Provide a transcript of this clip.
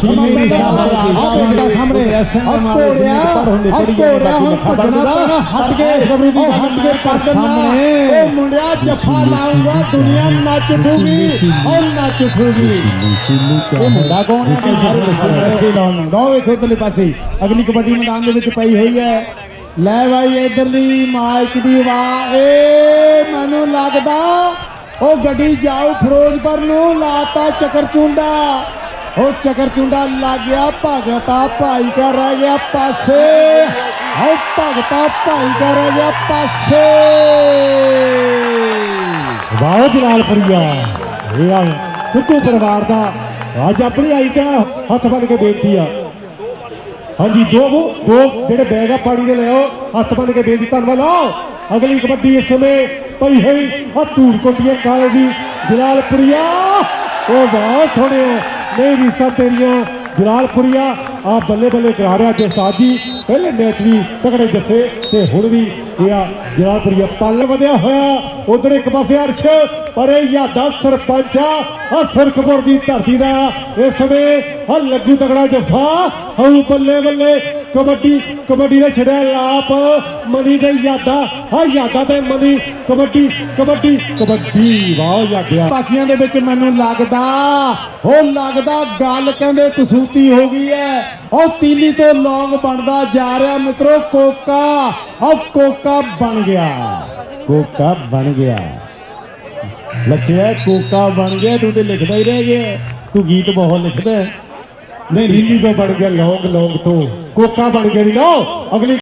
ਸਮਾਂ ਮੇਰੀ ਪੈਂਦਾ ਸ਼ਾਬਾਸ਼ ਆ ਵੇਖਦਾ ਸਾਹਮਣੇ ਰਸਮ ਆ ਮਾਰੇ ਘੋੜਿਆ ਪਰ ਹੁੰਦੇ ਆ ਥੋੜ੍ਹੀ ਘੋੜਿਆ ਜਿਹੀ ਹੁਣ ਬਾਕੀ ਭੱਜਣਾ ਲਿਖਾ ਪੈਣਾ ਹਟ ਕੇ ਪਰ ਖਬਰੀ ਦੀ ਉਹ ਗੱਲ ਹਟ ਮੈਂ ਕੇ ਕਰ ਦਿੰਦਾ ਸਾਹਮਣੇ। ਉਹ ਮੁੰਡਿਆ ਜੱਫਾ ਲਾਉਂਗਾ ਦੁਨੀਆ ਨੱਚ ਉਠੂਗੀ ਉਹ ਨੱਚ ਉਠੂਗੀ ਇਹ ਮੁੰਡਾ ਕੌਣ ਹੈ? ਸਾਰੇ ਲਾਉਣ ਦੋ ਵੇਖੋ ਇਧਰਲੇ ਪਾਸੇ। ਅਗਲੀ ਕਬੱਡੀ ਮੈਦਾਨ ਦੇ ਵਿੱਚ ਪਈ ਹੋਈ ਹੈ। ਲੈ ਬਾਈ ਇਧਰਲੀ ਮਾਈਕ ਦੀ ਆਵਾਜ਼। ਏ ਮੈਨੂੰ ਲੱਗਦਾ ਉਹ ਗੱਡੀ ਜਾਓ ਫਿਰੋਜ਼ਪੁਰ ਨੂੰ ਲਾਤਾ ਚੱਕਰ ਚੁੰਡਾ। ਉਹ ਚੱਕਰ ਚੁੰਡਾ ਲੱਗ ਗਿਆ, ਭਗਤਾ ਭਾਈ ਕਾ ਰਹਿ ਗਿਆ ਪਾਸੇ। ਉਹ ਭਗਤਾ ਭਾਈ ਕਾ ਰਹਿ ਗਿਆ ਪਾਸੇ। ਵਾਹ ਜਲਾਲਪੁਰੀਆ। ਇਹ ਆ ਸਿੱਧੂ ਪਰਿਵਾਰ ਦਾ। ਅੱਜ ਆਪਣੀ ਆਈ ਤਾਂ ਹੱਥ ਬੰਨ ਕੇ ਬੇਨਤੀ ਆ। ਹਾਂਜੀ, ਦੋ ਦੋ ਜਿਹੜੇ ਬੈਗ ਆ, ਪਾਣੀ ਦੇ ਲਿਆਓ ਹੱਥ ਬੰਨ ਕੇ ਬੇਨਤੀ, ਧੰਨਵਾਦ। ਆਓ, ਅਗਲੀ ਕਬੱਡੀ ਇਸ ਸਮੇਂ ਪਈ ਹੋਈ ਆ ਧੂੜ ਕੋਟੀਆਂ ਕਾਲੇ ਦੀ ਜਲਾਲਪੁਰੀਆ। ਉਹ ਬਹੁਤ ਸੋਹਣਿਆ ਨਹੀਂ ਰੀਸਾਂ ਤੇਰੀਆਂ ਜਲਾਲਪੁਰੀਆ ਆ ਬੱਲੇ ਬੱਲੇ ਕਰਾ ਰਿਹਾ ਜੇ ਜੀ। ਪਹਿਲੇ ਮੈਚ ਵੀ ਤਕੜੇ ਜੱਫੇ ਤੇ ਹੁਣ ਵੀ ਇਹ ਆ ਪੱਲ ਵਧਿਆ ਹੋਇਆ, ਉਧਰ ਇੱਕ ਪਾਸੇ ਅਰਸ਼, ਪਰ ਇਹ ਯਾਦਾ ਸਰਪੰਚ ਆ ਸੁਰਖਪੁਰ ਦੀ ਧਰਤੀ ਦਾ ਇਸ ਸਮੇਂ ਆ ਲੱਗੂ ਤਕੜਾ ਜੱਫਾ, ਹਉ ਬੱਲੇ ਬੱਲੇ, ਕਬੱਡੀ ਕਬੱਡੀ ਨੇ ਛੜਿਆ ਲਾਪ ਮਨੀ ਦੇ ਯਾਦਾ ਆ ਯਾਦਾ ਤੇ ਮਨੀ, ਕਬੱਡੀ ਕਬੱਡੀ ਕਬੱਡੀ, ਵਾਹ ਯਾਦਿਆ। ਬਾਕੀਆਂ ਦੇ ਵਿੱਚ ਮੈਨੂੰ ਲੱਗਦਾ, ਉਹ ਲੱਗਦਾ ਗੱਲ ਕਹਿੰਦੇ ਕਸੂਤੀ ਹੋ ਗਈ ਹੈ। ਉਹ ਤੀਲੀ ਤੋਂ ਲੌਂਗ ਬਣਦਾ ਜਾ ਰਿਹਾ ਮਿੱਤਰੋ, ਕੋਕਾ ਉਹ ਕੋਕਾ ਬਣ ਗਿਆ। ਕੋਕਾ ਬਣ ਗਿਆ। ਲੱਖਿਆ ਕੋਕਾ ਬਣ ਗਿਆ। ਤੂੰ ਤੇ ਲਿਖਦਾ ਹੀ ਰਹਿ ਗਿਆ। ਤੂੰ ਗੀਤ ਬਹੁਤ ਲਿਖਦਾ। ਨਹੀਂ ਰੀਲੀ ਤੋਂ ਬਣ ਗਿਆ, ਲੌਂਗ ਲੌਂਗ ਤੋਂ। ਕੋਕਾ ਬਣ ਗਿਆ ਨੀ ਲਓ ਅਗਲੀ